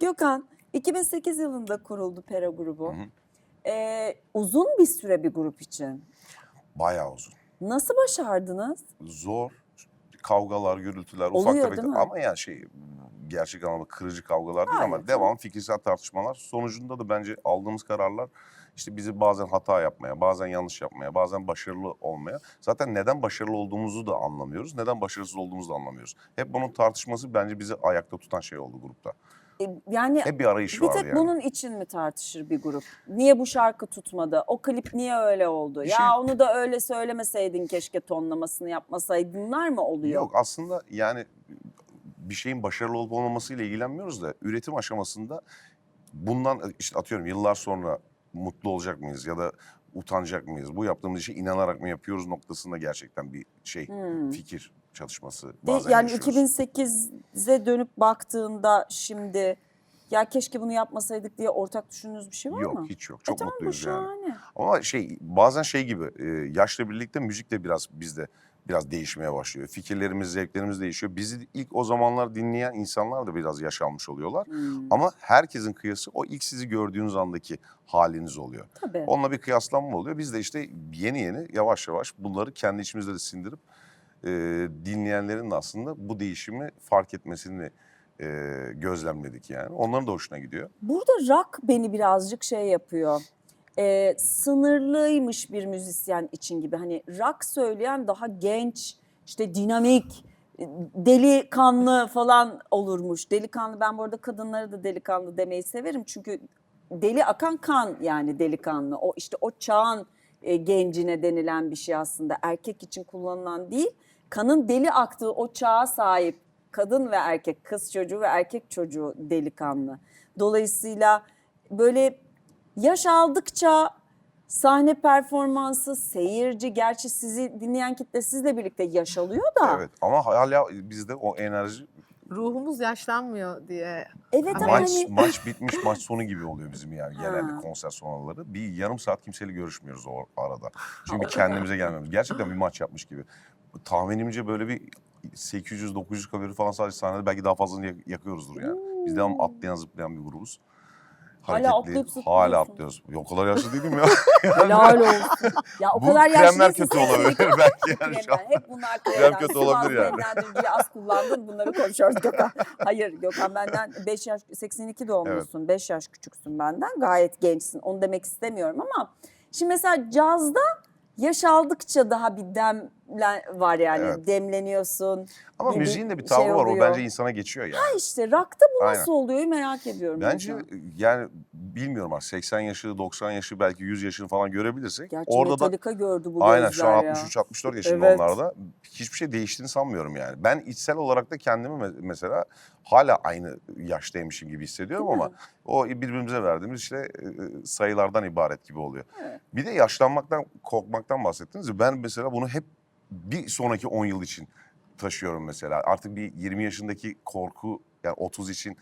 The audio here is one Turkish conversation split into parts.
Gökhan 2008 yılında kuruldu Pera grubu. Hı hı. Ee, uzun bir süre bir grup için. Bayağı uzun. Nasıl başardınız? Zor. Kavgalar, gürültüler, ufak Oluyor, tefek değil mi? ama yani şey gerçek anlamda kırıcı kavgalar değil Hayır, ama devam fikirsel tartışmalar. Sonucunda da bence aldığımız kararlar işte bizi bazen hata yapmaya, bazen yanlış yapmaya, bazen başarılı olmaya. Zaten neden başarılı olduğumuzu da anlamıyoruz, neden başarısız olduğumuzu da anlamıyoruz. Hep bunun tartışması bence bizi ayakta tutan şey oldu grupta. Ee, yani Hep bir arayış bir vardı tek yani. bunun için mi tartışır bir grup? Niye bu şarkı tutmadı? O klip niye öyle oldu? Bir ya şey- onu da öyle söylemeseydin keşke tonlamasını yapmasaydınlar mı oluyor? Yok aslında yani bir şeyin başarılı olup olmamasıyla ilgilenmiyoruz da üretim aşamasında bundan işte atıyorum yıllar sonra mutlu olacak mıyız ya da utanacak mıyız? Bu yaptığımız işe inanarak mı yapıyoruz noktasında gerçekten bir şey Hmm. fikir çalışması bazen yani yaşıyoruz. 2008'e dönüp baktığında şimdi ya keşke bunu yapmasaydık diye ortak düşündüğünüz bir şey var Yok mı? hiç yok. E Çok tamam, bu mutluyuz yani. şahane. Ama şey bazen şey gibi e, yaşla birlikte müzik de biraz bizde biraz değişmeye başlıyor. Fikirlerimiz, zevklerimiz değişiyor. Bizi ilk o zamanlar dinleyen insanlar da biraz yaş almış oluyorlar. Hmm, Ama herkesin kıyası o ilk sizi gördüğünüz andaki haliniz oluyor. Tabii. Onunla bir kıyaslanma oluyor. Biz de işte yeni yeni yavaş yavaş bunları kendi içimizde de sindirip e, dinleyenlerin aslında bu değişimi fark etmesini e, gözlemledik yani. Onların da hoşuna gidiyor. Burada rock beni birazcık şey yapıyor. Ee, sınırlıymış bir müzisyen için gibi. Hani rock söyleyen daha genç, işte dinamik, delikanlı falan olurmuş. Delikanlı ben bu arada kadınlara da delikanlı demeyi severim. Çünkü deli akan kan yani delikanlı. O işte o çağın e, gencine denilen bir şey aslında. Erkek için kullanılan değil. Kanın deli aktığı o çağa sahip kadın ve erkek, kız çocuğu ve erkek çocuğu delikanlı. Dolayısıyla böyle yaş aldıkça sahne performansı, seyirci, gerçi sizi dinleyen kitle sizle birlikte yaş alıyor da. Evet ama hala bizde o enerji Ruhumuz yaşlanmıyor diye. Evet ama maç hani maç bitmiş maç sonu gibi oluyor bizim yani genelde Ha. konser sonraları. Bir yarım saat kimseyle görüşmüyoruz o arada. Çünkü kendimize gelmemiz. Gerçekten bir maç yapmış gibi. Tahminimce böyle bir 800-900 kalori falan sadece sahnede belki daha fazlasını yak- yakıyoruzdur yani. Biz devam atlayan zıplayan bir grubuz. Hala atlayıp zıplıyorsun. Hala atlıyoruz. Ya o kadar yaşlı değilim ya. helal olsun. Ya o Bu kadar yaşlı kremler değilsin, kötü olabilir silikon belki yani şu an. kremler. Hep bunlar Krem kremler. kötü Sıvaz olabilir yani. nemlendiriciyi az kullandın bunları konuşuyoruz Gökhan. Hayır Gökhan benden 5 yaş 82 doğumlusun. 5 yaş küçüksün benden. Gayet gençsin. Onu demek istemiyorum ama şimdi mesela cazda yaş aldıkça daha bir demlen var yani. Evet. Demleniyorsun. Ama bir- müziğin de bir bir tavrı şey var. O bence insana geçiyor yani. Ha işte rock'ta bu Aynen. nasıl oluyor merak ediyorum. Bence mesela. yani bilmiyorum artık 80 yaşı, 90 yaşı belki 100 yaşını falan görebilirsek Gerçi orada da Metallica gördü bu aynen şu an gözler ya. 63-64 yaşında Evet. onlarda hiçbir şey değiştiğini sanmıyorum yani. Ben içsel olarak da kendimi me- mesela hala aynı yaştaymışım gibi hissediyorum Değil mi? ama o birbirimize verdiğimiz işte e, sayılardan ibaret gibi oluyor. Evet. Bir de yaşlanmaktan, korkmaktan bahsettiniz ya ben mesela bunu hep bir sonraki 10 yıl için taşıyorum mesela. Artık bir 20 yaşındaki korku yani 30 için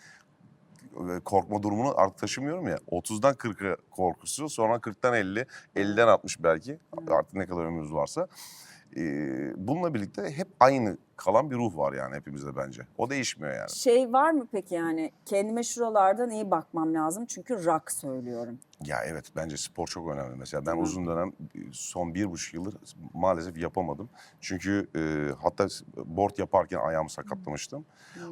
e, korkma durumunu artık taşımıyorum ya. 30'dan 40'a korkusu, sonra 40'tan 50, 50'den 60 belki artık ne kadar ömrümüz varsa. Bununla birlikte hep aynı kalan bir ruh var yani hepimizde bence. O değişmiyor yani. Şey var mı peki yani kendime şuralardan iyi bakmam lazım çünkü rock söylüyorum. Ya evet bence spor çok önemli. Mesela ben mi? uzun dönem e, son bir buçuk yıldır maalesef yapamadım. Çünkü e, hatta board yaparken ayağımı sakatlamıştım.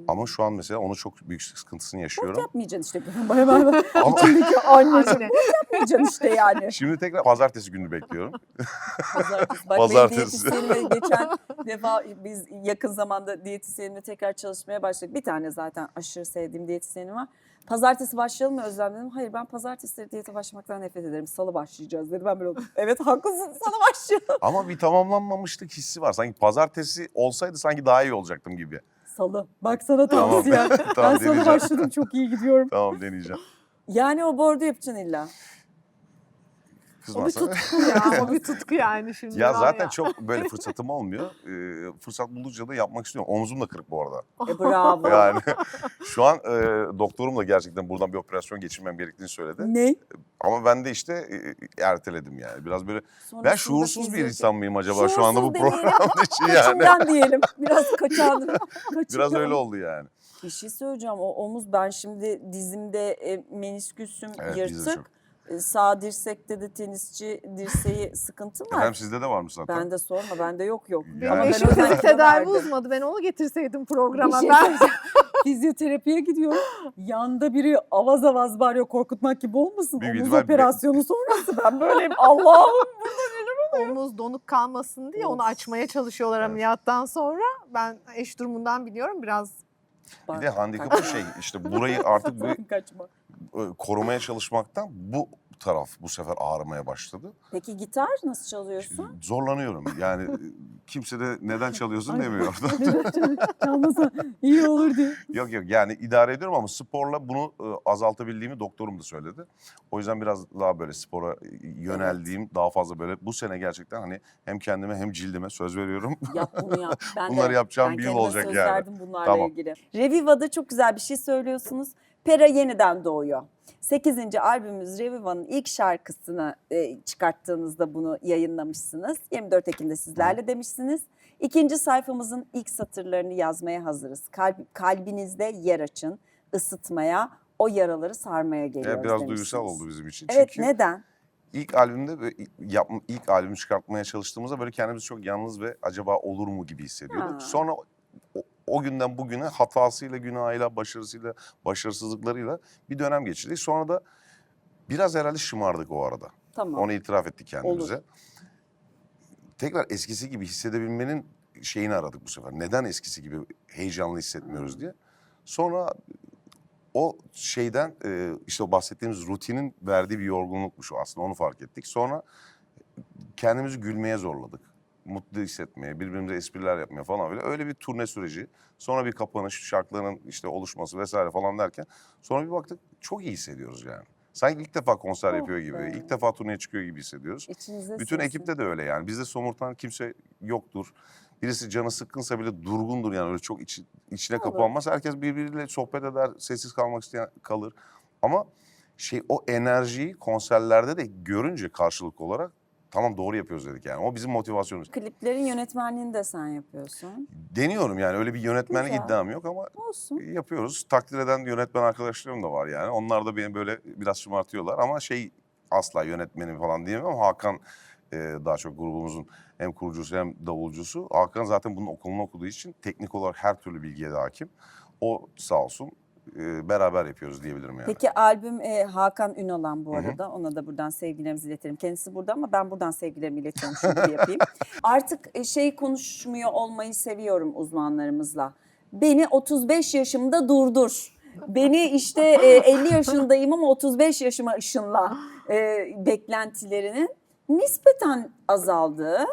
Ama şu an mesela onu çok büyük sıkıntısını yaşıyorum. yapmayacaksın işte. Baya baya Ama içindeki anneciğim. Anne. Bot yapmayacaksın işte yani. şimdi tekrar pazartesi günü bekliyorum. Pazartesi. Bak Pazartesi. geçen defa biz yakın zamanda diyetisyenimle tekrar çalışmaya başladık. Bir tane zaten aşırı sevdiğim diyetisyenim var. Pazartesi başlayalım mı Özlem dedim. Hayır ben pazartesileri diyete başlamaktan nefret ederim. Salı başlayacağız dedi. Ben böyle oldum. Evet haklısın salı başlayalım. Ama bir tamamlanmamışlık hissi var. Sanki pazartesi olsaydı sanki daha iyi olacaktım gibi. Salı. Baksana Tamam. tavsiye. ben Tamam, salı deneyeceğim. başladım çok iyi gidiyorum. Tamam deneyeceğim. Yani o bordu yapacaksın illa. O bir tutku ya. O bir tutku yani şimdi. Ya zaten çok böyle fırsatım olmuyor. Ee, fırsat buldukça da yapmak istiyorum. Omzum da kırık bu arada. E bravo. Yani şu an e, doktorum da gerçekten buradan bir operasyon geçirmem gerektiğini söyledi. Ne? Ama ben de işte e, erteledim yani. Biraz böyle ben Sonrasında şuursuz bir insan mıyım acaba şu anda bu Şuursuz programda için yani. Kaçından diyelim. Biraz kaçan. Biraz öyle oldu yani. Bir şey söyleyeceğim. O omuz ben şimdi dizimde e, menisküsüm Evet, yırtık. E, Sağ dirsekte de tenisçi dirseği sıkıntım var. Efendim sizde de varmış zaten. Ben de sorma. Bende yok yok. Benim Benim Yani- eşim Ben o fizik tedavi uzmanı. Ben onu getirseydim Bir programa. şey ben. Fizyoterapiye gidiyorum. Yanda biri avaz avaz bağırıyor korkutmak gibi olmasın. Büyük Omuz ihtimal operasyonu sonrası ben böyleyim. Allah'ım. omuz donuk kalmasın diye onu açmaya çalışıyorlar Evet. ameliyattan sonra. Ben eş durumundan biliyorum biraz Bir de handikapı şey işte burayı artık bir Kaçma. E, korumaya çalışmaktan bu taraf bu sefer ağrımaya başladı. Peki gitar nasıl çalıyorsun? Zorlanıyorum. Yani e, kimse de neden çalıyorsun demiyor. Çalmasa iyi olur diye. yok yok yani idare ediyorum ama sporla bunu e, azaltabildiğimi doktorum da söyledi. O yüzden biraz daha böyle spora yöneldiğim daha fazla böyle bu sene gerçekten hani hem kendime hem cildime söz veriyorum. Yap bunu yap. Ben Bunları de, yapacağım ben bir yıl olacak söz yani. verdim bunlarla Tamam. ilgili. Reviva'da çok güzel bir şey söylüyorsunuz. Pera yeniden doğuyor. 8. albümümüz Reviva'nın ilk şarkısını e, çıkarttığınızda bunu yayınlamışsınız. 24 Ekim'de sizlerle demişsiniz. İkinci sayfamızın ilk satırlarını yazmaya hazırız. Kalp, kalbinizde yer açın, ısıtmaya, o yaraları sarmaya geliyoruz Yani biraz demişsiniz. duygusal oldu bizim için. Evet Çünkü neden? ilk albümde yap, ilk albümü çıkartmaya çalıştığımızda böyle kendimizi çok yalnız ve acaba olur mu gibi hissediyorduk. Ha. Sonra o, o günden bugüne hatasıyla, günahıyla, başarısıyla, başarısızlıklarıyla bir dönem geçirdik. Sonra da biraz herhalde şımardık o arada. Tamam. Onu itiraf ettik kendimize. Tekrar eskisi gibi hissedebilmenin şeyini aradık bu sefer. Neden eskisi gibi heyecanlı hissetmiyoruz diye. Sonra o şeyden e, işte o bahsettiğimiz rutinin verdiği bir yorgunlukmuş o aslında onu fark ettik. Sonra kendimizi gülmeye zorladık. Mutlu hissetmeye, birbirimize espriler yapmaya falan böyle. Öyle bir turne süreci. Sonra bir kapanış, şarkıların işte oluşması vesaire falan derken sonra bir baktık çok iyi hissediyoruz yani. Sanki ilk defa konser Oh yapıyor gibi, be. ilk defa turneye çıkıyor gibi hissediyoruz. İçinizde Bütün sinsin. ekipte de öyle yani. Bizde somurtan kimse yoktur. Birisi canı sıkkınsa bile durgundur yani öyle çok içi- içine Olur. kapanmaz. Herkes birbiriyle sohbet eder, sessiz kalmak isteyen kalır. Ama şey o enerjiyi konserlerde de görünce karşılıklı olarak tamam doğru yapıyoruz dedik yani. O bizim motivasyonumuz. Kliplerin yönetmenliğini de sen yapıyorsun. Deniyorum yani öyle bir yönetmenlik Güzel. iddiam yok ama Olsun. yapıyoruz. Takdir eden yönetmen arkadaşlarım da var yani. Onlar da beni böyle biraz şımartıyorlar ama şey asla yönetmenim falan diyemem Hakan e, daha çok grubumuzun hem kurucusu hem davulcusu. Hakan zaten bunun okulunu okuduğu için teknik olarak her türlü bilgiye de hakim. O sağ olsun e, beraber yapıyoruz diyebilirim yani. Peki albüm e, Hakan Ünalan bu arada. Ona da buradan sevgilerimizi iletelim. Kendisi burada ama ben buradan sevgilerimi iletiyorum. Bir yapayım. Artık e, şey konuşmuyor olmayı seviyorum uzmanlarımızla. Beni 35 yaşımda durdur. Beni işte e, 50 yaşındayım ama 35 yaşıma ışınla e, beklentilerinin nispeten azaldığı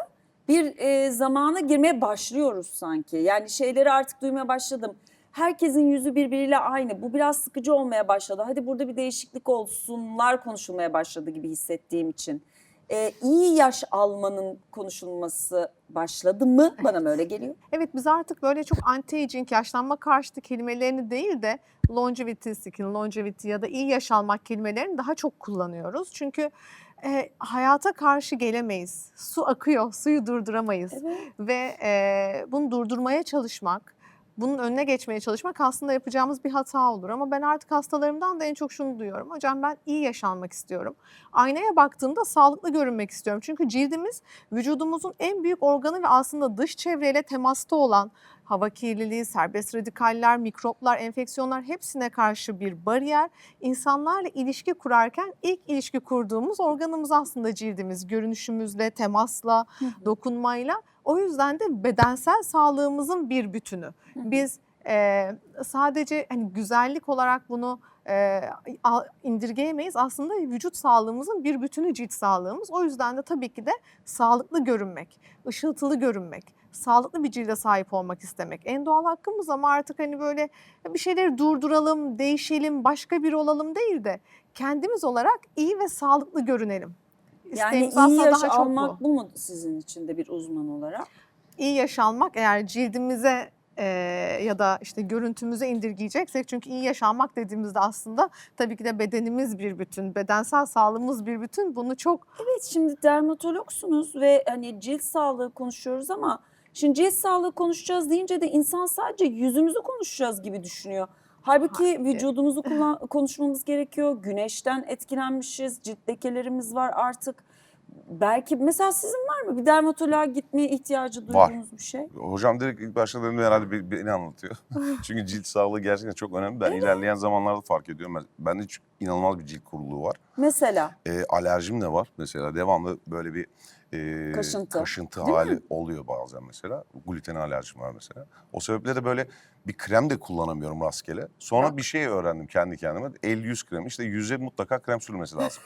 bir e, zamana girmeye başlıyoruz sanki. Yani şeyleri artık duymaya başladım. Herkesin yüzü birbiriyle aynı. Bu biraz sıkıcı olmaya başladı. Hadi burada bir değişiklik olsunlar konuşulmaya başladı gibi hissettiğim için. E, iyi yaş almanın konuşulması başladı mı? Bana mı öyle geliyor? Evet biz artık böyle çok anti-aging, yaşlanma karşıtı kelimelerini değil de longevity skin, longevity ya da iyi yaş almak kelimelerini daha çok kullanıyoruz. Çünkü e, hayata karşı gelemeyiz. Su akıyor, suyu durduramayız. Evet. Ve e, bunu durdurmaya çalışmak, bunun önüne geçmeye çalışmak aslında yapacağımız bir hata olur. Ama ben artık hastalarımdan da en çok şunu duyuyorum. Hocam ben iyi yaşanmak istiyorum. Aynaya baktığımda sağlıklı görünmek istiyorum. Çünkü cildimiz vücudumuzun en büyük organı ve aslında dış çevreyle temasta olan hava kirliliği, serbest radikaller, mikroplar, enfeksiyonlar hepsine karşı bir bariyer. İnsanlarla ilişki kurarken ilk ilişki kurduğumuz organımız aslında cildimiz. Görünüşümüzle, temasla, dokunmayla. O yüzden de bedensel sağlığımızın bir bütünü. Biz e, sadece hani güzellik olarak bunu e, indirgeyemeyiz. Aslında vücut sağlığımızın bir bütünü cilt sağlığımız. O yüzden de tabii ki de sağlıklı görünmek, ışıltılı görünmek, sağlıklı bir cilde sahip olmak istemek en doğal hakkımız ama artık hani böyle bir şeyleri durduralım, değişelim, başka biri olalım değil de kendimiz olarak iyi ve sağlıklı görünelim. Yani İsteğimiz iyi aslında yaş daha çok bu. almak bu mu sizin için de bir uzman olarak? iyi yaş almak eğer cildimize e, ya da işte görüntümüze indirgeyeceksek çünkü iyi yaş almak dediğimizde aslında tabii ki de bedenimiz bir bütün, bedensel sağlığımız bir bütün. Bunu çok Evet şimdi dermatologsunuz ve hani cilt sağlığı konuşuyoruz ama Şimdi cilt sağlığı konuşacağız deyince de insan sadece yüzümüzü konuşacağız gibi düşünüyor. Halbuki Hayır. vücudumuzu kullan- konuşmamız gerekiyor. Güneşten etkilenmişiz, cilt lekelerimiz var artık. Belki mesela sizin var mı bir dermatoloğa gitmeye ihtiyacı Var. duyduğunuz bir şey? Hocam direkt ilk başladığında herhalde be- beni anlatıyor. Çünkü cilt sağlığı gerçekten çok önemli. Ben ilerleyen zamanlarda fark ediyorum. Ben, bende inanılmaz bir cilt kuruluğu var. Mesela E, alerjim de var mesela. Devamlı böyle bir e, Kaşıntı. kaşıntı Değil hali mi? oluyor bazen mesela. Gluten alerjim var mesela. O sebeple de böyle bir krem de kullanamıyorum rastgele. Sonra Bak. bir şey öğrendim kendi kendime. El yüz kremi. İşte yüze mutlaka krem sürmesi lazım.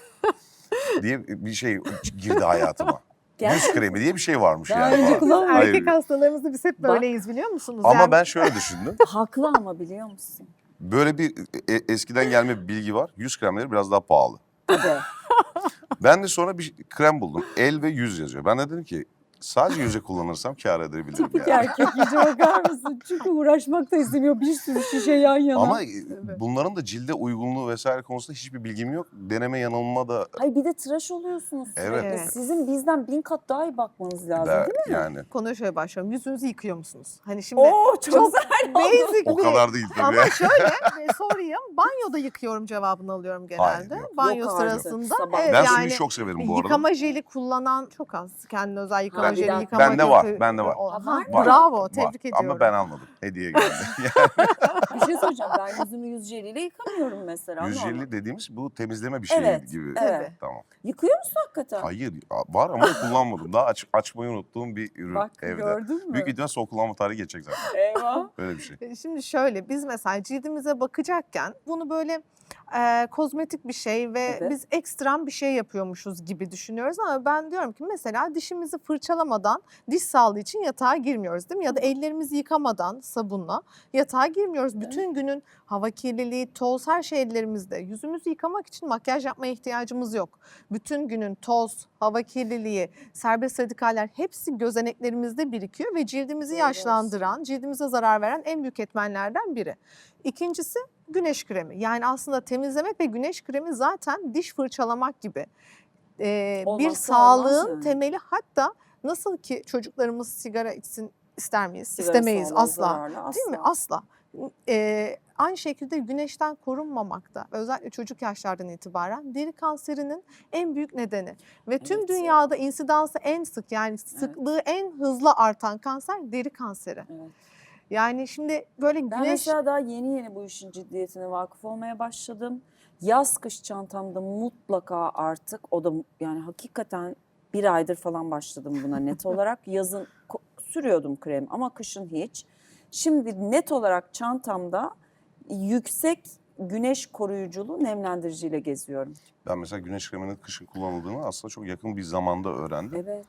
diye bir şey girdi hayatıma. Yüz kremi diye bir şey varmış Daha yani. önce kullanmadım. Hayır. Erkek hastalarımızda biz hep böyleyiz biliyor musunuz? Ama Yani ben şöyle düşündüm. haklı ama biliyor musun? Böyle bir e- eskiden gelme bir bilgi var. Yüz kremleri biraz daha pahalı. Ben de sonra bir krem buldum. El ve yüz yazıyor. Ben de dedim ki sadece yüze kullanırsam kâr edebilirim Tipik yani. erkek iyice bakar mısın? Çünkü uğraşmak da istemiyor bir sürü şişe yan yana. Ama e, bunların da cilde uygunluğu vesaire konusunda hiçbir bilgim yok. Deneme yanılma da Hayır bir de tıraş oluyorsunuz sürekli. Evet. Evet. Sizin bizden bin kat daha iyi bakmanız lazım da- değil mi? yani konuya şöyle başlıyorum. Yüzünüzü yıkıyor musunuz? Hani şimdi Oo çok, çok basic o bir kadar değil tabii. Ama şöyle e, sorayım. Banyoda yıkıyorum cevabını alıyorum genelde. Hayır, yok. Banyo Yok artık. sırasında. Sabah. Evet, ben yani suyu çok severim bu arada. Yıkama jeli kullanan çok az. Kendine özel yıkama Ben- jeli, ben- yıkama Bende var, bende var. Var Bravo, var. tebrik ediyorum. Ama ben almadım. Hediye geldi. Bir şey söyleyeceğim ben yüzümü yüz jeliyle yıkamıyorum mesela. Yüz jeli dediğimiz bu temizleme bir şey Evet, gibi. evet. Tamam. Yıkıyor musun hakikaten? Hayır var ama kullanmadım. Daha aç, açmayı unuttuğum bir ürün Bak evde. gördün mü? Büyük ihtimal son kullanma tarihi geçecek zaten. Eyvah. Öyle bir şey. E, Şimdi şöyle biz mesela cildimize bakacakken bunu böyle e, kozmetik bir şey ve Evet. biz ekstrem bir şey yapıyormuşuz gibi düşünüyoruz ama ben diyorum ki mesela dişimizi fırçalamadan diş sağlığı için yatağa girmiyoruz değil mi? Ya da ellerimizi yıkamadan sabunla yatağa girmiyoruz. Bütün günün hava kirliliği, toz her şey ellerimizde. Yüzümüzü yıkamak için makyaj yapmaya ihtiyacımız yok. Bütün günün toz, hava kirliliği, serbest radikaller hepsi gözeneklerimizde birikiyor ve cildimizi Doğru yaşlandıran, cildimize zarar veren en büyük etmenlerden biri. İkincisi güneş kremi. Yani aslında temizlemek ve güneş kremi zaten diş fırçalamak gibi. Ee, bir Olmazsa sağlığın yani. temeli hatta nasıl ki çocuklarımız sigara içsin ister miyiz? Sigara İstemeyiz asla. zararlı, Değil mi? Asla. Ee, aynı şekilde güneşten korunmamakta özellikle çocuk yaşlardan itibaren deri kanserinin en büyük nedeni ve tüm Evet ya. dünyada insidansı en sık yani sıklığı en hızlı artan kanser deri kanseri. Evet. Yani şimdi böyle Ben güneş mesela daha yeni yeni bu işin ciddiyetine vakıf olmaya başladım. Yaz kış çantamda mutlaka artık o da yani hakikaten bir aydır falan başladım buna net olarak. Yazın sürüyordum krem ama kışın hiç. Şimdi net olarak çantamda yüksek güneş koruyuculu nemlendiriciyle geziyorum. Ben mesela güneş kreminin kışın kullanıldığını aslında çok yakın bir zamanda öğrendim. Evet.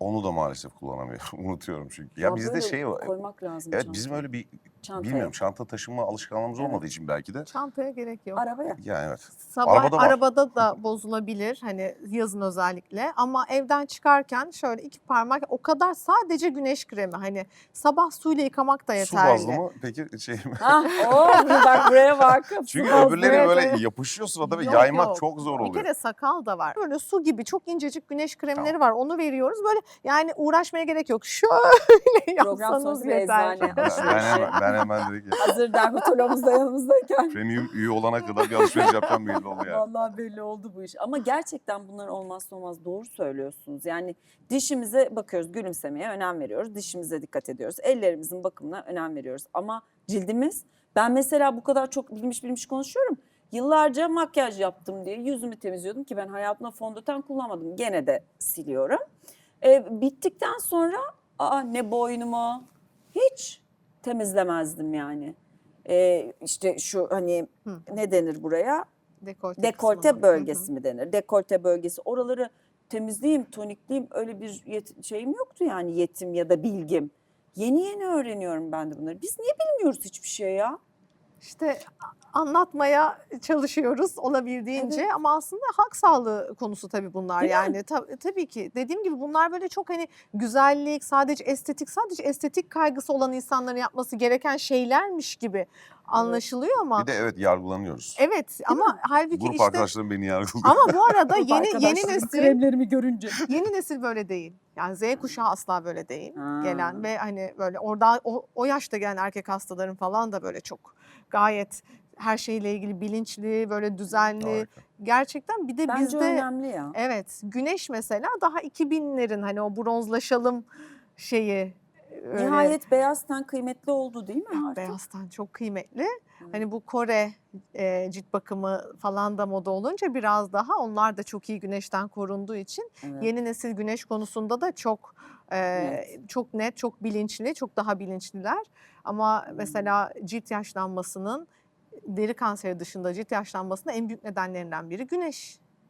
Onu da maalesef kullanamıyorum. Unutuyorum çünkü. Ya, bizde böyle şey var. Koymak lazım Evet çantaya. bizim öyle bir Çantaya. bilmiyorum çanta taşıma alışkanlığımız Evet. olmadığı için belki de. çantaya gerek yok. Arabaya. Yani evet. Sabah Arabada arabada, var. da bozulabilir hani yazın özellikle ama evden çıkarken şöyle iki parmak o kadar sadece güneş kremi hani sabah suyla yıkamak da Su yeterli. bazlı mı peki şey mi? Ha, oh, bak buraya bak. Çünkü Su bazlı, öbürleri böyle evet. yapışıyor surata ve Yok, yaymak yok. çok zor Bir oluyor. kere sakal da var. Böyle su gibi çok incecik güneş kremleri Tamam. var. Onu veriyoruz. Böyle yani uğraşmaya gerek yok. Şöyle Program yapsanız sonrası bir yeter. eczane. Hemen, ben hemen direkt Hazır dermatologumuz da yanımızdayken. premium üye olana kadar bir alışveriş yapacağım belli oldu yani. Vallahi belli oldu bu iş. Ama gerçekten bunlar olmazsa olmaz. Doğru söylüyorsunuz. Yani dişimize bakıyoruz, gülümsemeye önem veriyoruz. Dişimize dikkat ediyoruz. Ellerimizin bakımına önem veriyoruz. Ama cildimiz, ben mesela bu kadar çok bilmiş bilmiş konuşuyorum. Yıllarca makyaj yaptım diye yüzümü temizliyordum ki ben hayatımda fondöten kullanmadım. Gene de siliyorum. E, bittikten sonra aa, ne boynumu hiç temizlemezdim yani. E, işte şu hani Hı. ne denir buraya? Dekolte, dekolte kısmına. Hı hı. bölgesi mi denir? Dekolte bölgesi. Oraları temizleyeyim, tonikleyeyim öyle bir şeyim yoktu yani yetim ya da bilgim. Yeni yeni öğreniyorum ben de bunları. Biz niye bilmiyoruz hiçbir şey ya? İşte anlatmaya çalışıyoruz olabildiğince Evet. ama aslında halk sağlığı konusu tabii bunlar Değil mi? yani Ta- tabii ki dediğim gibi bunlar böyle çok hani güzellik sadece estetik sadece estetik kaygısı olan insanların yapması gereken şeylermiş gibi anlaşılıyor ama Bir de evet yargılanıyoruz. evet ama halbuki Grup işte arkadaşlarım beni yargılıyor. ama bu arada yeni yeni nesil kremlerimi görünce. Yeni nesil böyle değil. Yani Z kuşağı asla böyle değil. Ha. Gelen ve hani böyle orada o, o yaşta gelen erkek hastaların falan da böyle çok gayet her şeyle ilgili bilinçli, böyle düzenli. Harika. Gerçekten bir de Bence bizde önemli ya. evet güneş mesela daha 2000'lerin hani o bronzlaşalım şeyi öyle Nihayet beyaz ten kıymetli oldu değil mi artık? beyaz ten çok kıymetli. Hani bu Kore e, cilt bakımı falan da moda olunca biraz daha onlar da çok iyi güneşten korunduğu için Evet. Yeni nesil güneş konusunda da çok e, Net. çok net, çok bilinçli, çok daha bilinçliler. Ama mesela cilt yaşlanmasının deri kanseri dışında cilt yaşlanmasının en büyük nedenlerinden biri güneş.